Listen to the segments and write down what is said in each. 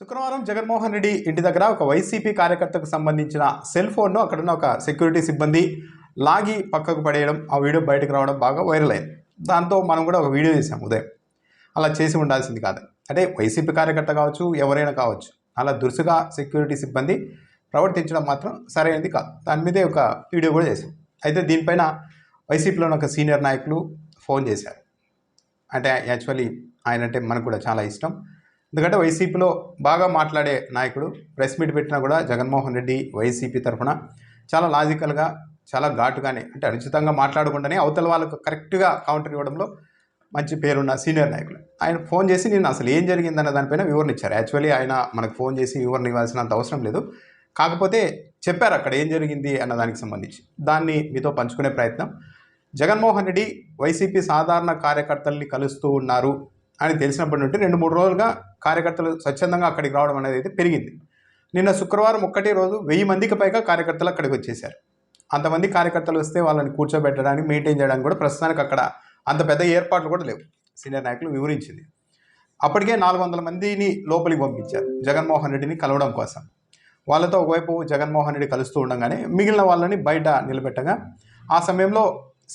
శుక్రవారం జగన్మోహన్ రెడ్డి ఇంటి దగ్గర ఒక వైసీపీ కార్యకర్తకు సంబంధించిన సెల్ ఫోన్ను అక్కడున్న ఒక సెక్యూరిటీ సిబ్బంది లాగి పక్కకు పడేయడం ఆ వీడియో బయటకు రావడం బాగా వైరల్ అయింది. దాంతో మనం కూడా ఒక వీడియో చేసాం ఉదయం. అలా చేసి ఉండాల్సింది కాదు. అంటే వైసీపీ కార్యకర్త కావచ్చు ఎవరైనా కావచ్చు అలా దురుసుగా సెక్యూరిటీ సిబ్బంది ప్రవర్తించడం మాత్రం సరైనది కాదు. దాని మీదే ఒక వీడియో కూడా చేశాం. అయితే దీనిపైన వైసీపీలోని ఒక సీనియర్ నాయకులు ఫోన్ చేశారు. అంటే యాక్చువల్లీ ఆయన అంటే మనకు కూడా చాలా ఇష్టం. ఎందుకంటే వైసీపీలో బాగా మాట్లాడే నాయకుడు ప్రెస్ మీట్ పెట్టినా కూడా జగన్మోహన్ రెడ్డి వైసీపీ తరఫున చాలా లాజికల్గా చాలా ఘాటుగానే అంటే అనుచితంగా మాట్లాడకుండానే అవతల వాళ్ళకు కరెక్ట్గా కౌంటర్ ఇవ్వడంలో మంచి పేరున్న సీనియర్ నాయకులు. ఆయన ఫోన్ చేసి నేను అసలు ఏం జరిగిందన్న దానిపైన వివరణ ఇచ్చారు. యాక్చువల్లీ ఆయన మనకు ఫోన్ చేసి వివరణ ఇవ్వాల్సినంత అవసరం లేదు. కాకపోతే చెప్పారు అక్కడ ఏం జరిగింది అన్న దానికి సంబంధించి. దాన్ని మీతో పంచుకునే ప్రయత్నం. జగన్మోహన్ రెడ్డి వైసీపీ సాధారణ కార్యకర్తల్ని కలుస్తూ ఉన్నారు. అని తెలిసినప్పటి నుండి రెండు మూడు రోజులుగా కార్యకర్తలు స్వచ్ఛందంగా అక్కడికి రావడం అనేది అయితే పెరిగింది. నిన్న శుక్రవారం ఒక్కటే రోజు వెయ్యి మందికి పైగా కార్యకర్తలు అక్కడికి వచ్చేసారు అంతమంది కార్యకర్తలు వస్తే వాళ్ళని కూర్చోబెట్టడానికి మెయింటైన్ చేయడానికి కూడా ప్రస్తుతానికి అక్కడ అంత పెద్ద ఏర్పాట్లు కూడా లేవు. సీనియర్ నాయకులు వివరించింది. అప్పటికే నాలుగు వందల మందిని లోపలికి పంపించారు. జగన్మోహన్ రెడ్డిని కలవడం కోసం. వాళ్ళతో ఒకవైపు జగన్మోహన్ రెడ్డి కలుస్తూ ఉండగానే మిగిలిన వాళ్ళని బయట నిలబెట్టగా ఆ సమయంలో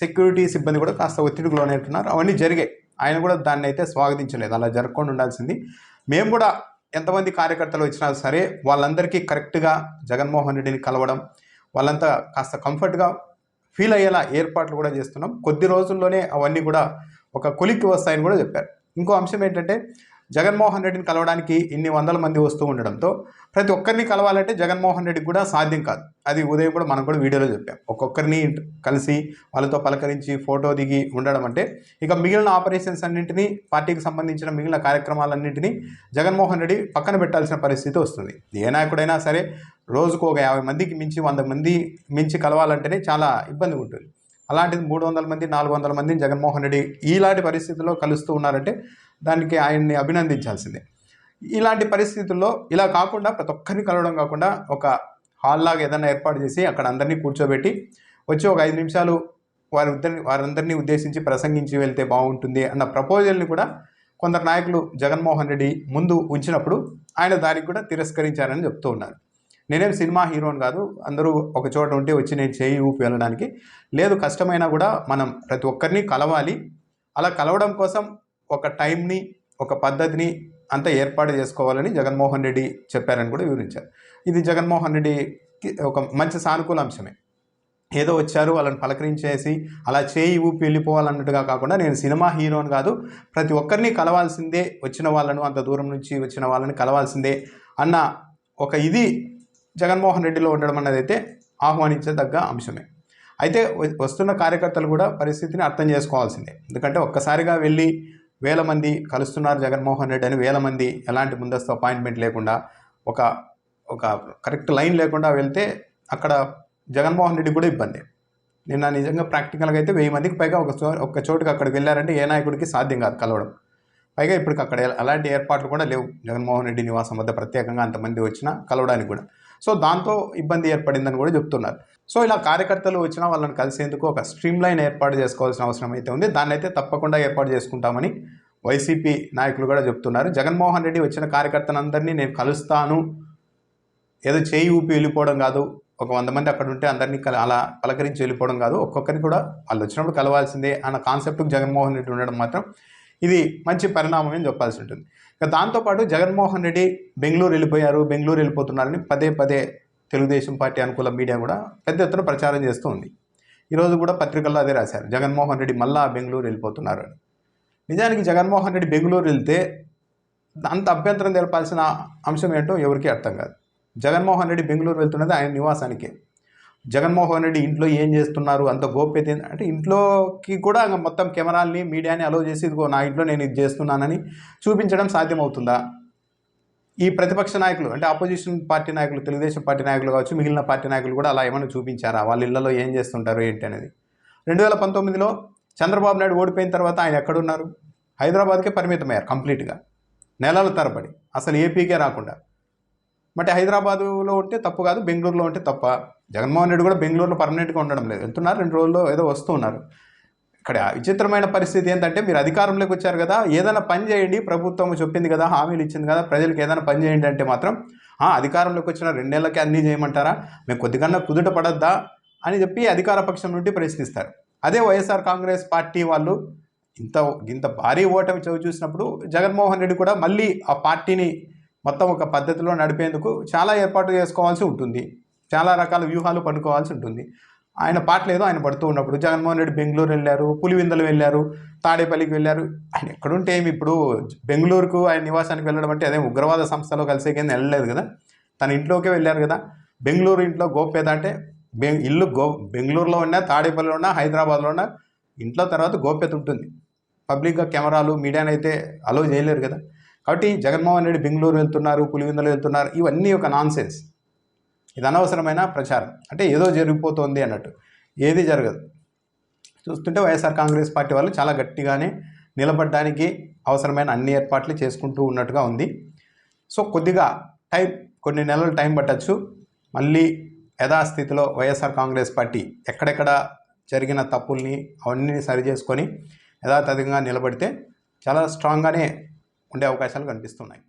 సెక్యూరిటీ సిబ్బంది కూడా కాస్త ఒత్తిడికి లోనేట్టున్నారు అవన్నీ జరిగాయి. ఆయన కూడా దాన్ని అయితే స్వాగతించలేదు. అలా జరగకుండా ఉండాల్సింది. మేము కూడా ఎంతమంది కార్యకర్తలు వచ్చినా సరే వాళ్ళందరికీ కరెక్ట్గా జగన్మోహన్ రెడ్డిని కలవడం వాళ్ళంతా కాస్త కంఫర్ట్గా ఫీల్ అయ్యేలా ఏర్పాట్లు కూడా చేస్తున్నాం. కొద్ది రోజుల్లోనే అవన్నీ కూడా ఒక కొలిక్కి వస్తాయని కూడా చెప్పారు. ఇంకో అంశం ఏంటంటే జగన్మోహన్ రెడ్డిని కలవడానికి ఇన్ని వందల మంది వస్తూ ఉండడంతో ప్రతి ఒక్కరిని కలవాలంటే జగన్మోహన్ రెడ్డికి కూడా సాధ్యం కాదు. అది ఉదయం కూడా మనం కూడా వీడియోలో చెప్పాం. ఒక్కొక్కరిని కలిసి వాళ్ళతో పలకరించి ఫోటో దిగి ఉండడం అంటే ఇక మిగిలిన ఆపరేషన్స్ అన్నింటినీ పార్టీకి సంబంధించిన మిగిలిన కార్యక్రమాలన్నింటినీ జగన్మోహన్ రెడ్డి పక్కన పెట్టాల్సిన పరిస్థితి వస్తుంది. ఏ నాయకుడైనా సరే రోజుకు ఒక యాభై మందికి మించి వంద మంది మించి కలవాలంటేనే చాలా ఇబ్బంది ఉంటుంది. అలాంటిది మూడు వందల మంది నాలుగు వందల మందిని జగన్మోహన్ రెడ్డి ఇలాంటి పరిస్థితుల్లో కలుస్తూ ఉన్నారంటే దానికి ఆయన్ని అభినందించాల్సిందే. ఇలాంటి పరిస్థితుల్లో ఇలా కాకుండా ప్రతి ఒక్కరిని కలవడం కాకుండా ఒక హాల్ లాగా ఏదైనా ఏర్పాటు చేసి అక్కడ అందరినీ కూర్చోబెట్టి వచ్చి ఒక ఐదు నిమిషాలు వారి వారందరినీ ఉద్దేశించి ప్రసంగించి వెళ్తే బాగుంటుంది అన్న ప్రపోజల్ని కూడా కొందరు నాయకులు జగన్మోహన్ రెడ్డి ముందు ఉంచినప్పుడు ఆయన దానికి కూడా తిరస్కరించారని చెప్తూ ఉన్నారు. నేనేం సినిమా హీరోని కాదు అందరూ ఒక చోట ఉంటే వచ్చి నేను చేయి ఊపి వెళ్ళడానికి. లేదు కష్టమైనా కూడా మనం ప్రతి ఒక్కరిని కలవాలి. అలా కలవడం కోసం ఒక టైంని ఒక పద్ధతిని అంతా ఏర్పాటు చేసుకోవాలని జగన్మోహన్ రెడ్డి చెప్పారని కూడా వివరించారు. ఇది జగన్మోహన్ రెడ్డికి ఒక మంచి సానుకూల అంశమే. ఏదో వచ్చారు వాళ్ళని పలకరించేసి అలా చేయి ఊపి వెళ్ళిపోవాలన్నట్టుగా కాకుండా నేను సినిమా హీరోని కాదు ప్రతి ఒక్కరిని కలవాల్సిందే వచ్చిన వాళ్ళను అంత దూరం నుంచి వచ్చిన వాళ్ళని కలవాల్సిందే అన్న ఒక ఇది జగన్మోహన్ రెడ్డిలో ఉండడం అన్నది అయితే ఆహ్వానించదగ్గ అంశమే. అయితే వస్తున్న కార్యకర్తలు కూడా పరిస్థితిని అర్థం చేసుకోవాల్సిందే. ఎందుకంటే ఒక్కసారిగా వెళ్ళి వేల మంది కలుస్తున్నారు జగన్మోహన్ రెడ్డి అని వేల మంది ఎలాంటి ముందస్తు అపాయింట్మెంట్ లేకుండా ఒక ఒక కరెక్ట్ లైన్ లేకుండా వెళ్తే అక్కడ జగన్మోహన్ రెడ్డి కూడా ఇబ్బంది. నిన్న నిజంగా ప్రాక్టికల్గా అయితే వెయ్యి మందికి పైగా ఒక చో ఒక చోటుకి అక్కడికి వెళ్ళారంటే ఏ నాయకుడికి సాధ్యం కాదు కలవడం. పైగా ఇప్పటికి అక్కడ అలాంటి ఏర్పాట్లు కూడా లేవు. జగన్మోహన్ రెడ్డి నివాసం వద్ద ప్రత్యేకంగా అంతమంది వచ్చినా కలవడానికి కూడా. సో దాంతో ఇబ్బంది ఏర్పడిందని కూడా చెప్తున్నారు. సో ఇలా కార్యకర్తలు వచ్చినా వాళ్ళని కలిసేందుకు ఒక స్ట్రీమ్ లైన్ ఏర్పాటు చేసుకోవాల్సిన అవసరం అయితే ఉంది. దాన్ని అయితే తప్పకుండా ఏర్పాటు చేసుకుంటామని వైసీపీ నాయకులు కూడా చెప్తున్నారు. జగన్మోహన్ రెడ్డి వచ్చిన కార్యకర్తలందరినీ నేను కలుస్తాను. ఏదో చేయి ఊపి వెళ్ళిపోవడం కాదు. ఒక వంద మంది అక్కడ ఉంటే అందరినీ కల అలా పలకరించి వెళ్ళిపోవడం కాదు. ఒక్కొక్కరిని కూడా వాళ్ళు వచ్చినప్పుడు కలవాల్సిందే అన్న కాన్సెప్ట్కి జగన్మోహన్ రెడ్డి ఉండడం మాత్రం ఇది మంచి పరిణామం అని చెప్పాల్సి ఉంటుంది. ఇక దాంతోపాటు జగన్మోహన్ రెడ్డి బెంగళూరు వెళ్ళిపోయారు బెంగళూరు వెళ్ళిపోతున్నారని పదే పదే తెలుగుదేశం పార్టీ అనుకూల మీడియా కూడా పెద్ద ఎత్తున ప్రచారం చేస్తూ ఉంది. ఈరోజు కూడా పత్రికల్లో అదే రాశారు జగన్మోహన్ రెడ్డి మళ్ళా బెంగళూరు వెళ్ళిపోతున్నారు అని. నిజానికి జగన్మోహన్ రెడ్డి బెంగళూరు వెళ్తే అంత అభ్యంతరం తెలపాల్సిన అంశం ఏంటో ఎవరికీ అర్థం కాదు. జగన్మోహన్ రెడ్డి బెంగళూరు వెళ్తున్నది ఆయన నివాసానికే. జగన్మోహన్ రెడ్డి ఇంట్లో ఏం చేస్తున్నారు? అంత గోప్యత అంటే ఇంట్లోకి కూడా మొత్తం కెమెరాల్ని మీడియాని అలో చేసి ఇదిగో నా ఇంట్లో నేను ఇది చేస్తున్నానని చూపించడం సాధ్యమవుతుందా? ఈ ప్రతిపక్ష నాయకులు అంటే ఆపోజిషన్ పార్టీ నాయకులు తెలుగుదేశం పార్టీ నాయకులు కావచ్చు మిగిలిన పార్టీ నాయకులు కూడా అలా ఏమైనా చూపించారా? వాళ్ళ ఇళ్ళలో ఏం చేస్తుంటారు ఏంటి అనేది? రెండు వేల పంతొమ్మిదిలో చంద్రబాబు నాయుడు ఓడిపోయిన తర్వాత ఆయన ఎక్కడున్నారు? హైదరాబాద్కే పరిమితమయ్యారు కంప్లీట్గా. నెలల తరబడి. అసలు ఏపీకే రాకుండా. బట్ హైదరాబాదులో ఉంటే తప్పు కాదు బెంగళూరులో ఉంటే తప్ప. జగన్మోహన్ రెడ్డి కూడా బెంగళూరులో పర్మనెంట్గా ఉండడం లేదు. వెళ్తున్నారు రెండు రోజుల్లో ఏదో వస్తున్నారు ఇక్కడ విచిత్రమైన పరిస్థితి ఏంటంటే మీరు అధికారంలోకి వచ్చారు కదా ఏదైనా పని చేయండి ప్రభుత్వం చెప్పింది కదా హామీలు ఇచ్చింది కదా ప్రజలకు ఏదైనా పని చేయండి అంటే మాత్రం "ఆ, అధికారంలోకి వచ్చిన రెండేళ్ళకే అన్నీ చేయమంటారా? మేము కొద్దిగా కుదుట పడద్దా? అని చెప్పి అధికార పక్షం నుండి ప్రశ్నిస్తారు. అదే వైఎస్ఆర్ కాంగ్రెస్ పార్టీ వాళ్ళు ఇంత ఇంత భారీ ఓటమి చవి చూసినప్పుడు జగన్మోహన్ రెడ్డి కూడా మళ్ళీ ఆ పార్టీని మొత్తం ఒక పద్ధతిలో నడిపేందుకు చాలా ఏర్పాటు చేసుకోవాల్సి ఉంటుంది. చాలా రకాల వ్యూహాలు పడుకోవాల్సి ఉంటుంది. ఆయన పాటలేదో ఆయన పడుతూ ఉన్నప్పుడు జగన్మోహన్ రెడ్డి బెంగళూరు వెళ్ళారు పులివిందలు వెళ్ళారు తాడేపల్లికి వెళ్ళారు. ఆయన ఎక్కడుంటే ఏమి ఇప్పుడు బెంగళూరుకు ఆయన నివాసానికి వెళ్ళడం అంటే అదే ఉగ్రవాద సంస్థలో కలిసే కింద వెళ్ళలేదు కదా. తన ఇంట్లోకే వెళ్ళారు కదా. బెంగళూరు ఇంట్లో గోపేద అంటే బె ఇల్లు గో బెంగళూరులో ఉన్నా తాడేపల్లిలో ఉన్నా హైదరాబాద్లో ఉన్నా ఇంట్లో తర్వాత గోప్యత ఉంటుంది. పబ్లిక్గా కెమెరాలు మీడియాని అయితే అలో చేయలేరు కదా. కాబట్టి జగన్మోహన్ రెడ్డి బెంగళూరు వెళ్తున్నారు పులివిందలు వెళ్తున్నారు ఇవన్నీ ఒక నాన్సెన్స్. ఇది అనవసరమైన ప్రచారం. అంటే ఏదో జరిగిపోతుంది అన్నట్టు. ఏది జరగదు. చూస్తుంటే వైఎస్ఆర్ కాంగ్రెస్ పార్టీ వాళ్ళు చాలా గట్టిగానే నిలబడడానికి అవసరమైన అన్ని ఏర్పాట్లు చేసుకుంటూ ఉన్నట్టుగా ఉంది. సో కొద్దిగా టైం కొన్ని నెలలు టైం పట్టచ్చు. మళ్ళీ యథాస్థితిలో వైఎస్ఆర్ కాంగ్రెస్ పార్టీ ఎక్కడెక్కడ జరిగిన తప్పుల్ని అవన్నీ సరి చేసుకొని యథాతథంగా నిలబడితే చాలా స్ట్రాంగ్గానే ఉండే అవకాశాలు కనిపిస్తున్నాయి.